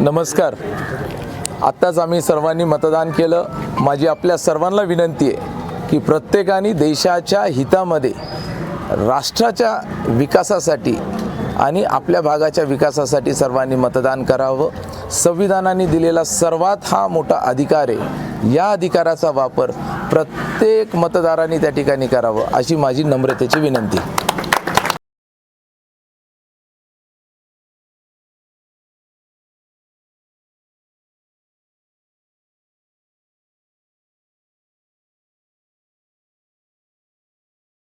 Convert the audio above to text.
नमस्कार आत्ताच आम्ही सर्वांनी मतदान केलं माझी आपल्या सर्वांना विनंती आहे की प्रत्येकाने देशाच्या हितामध्ये राष्ट्राच्या विकासासाठी आणि आपल्या भागाच्या विकासासाठी सर्वांनी मतदान करावं संविधानाने दिलेला सर्वात हा मोठा अधिकार आहे या अधिकाराचा वापर प्रत्येक मतदारांनी त्या ठिकाणी करावं अशी माझी नम्रतेची विनंती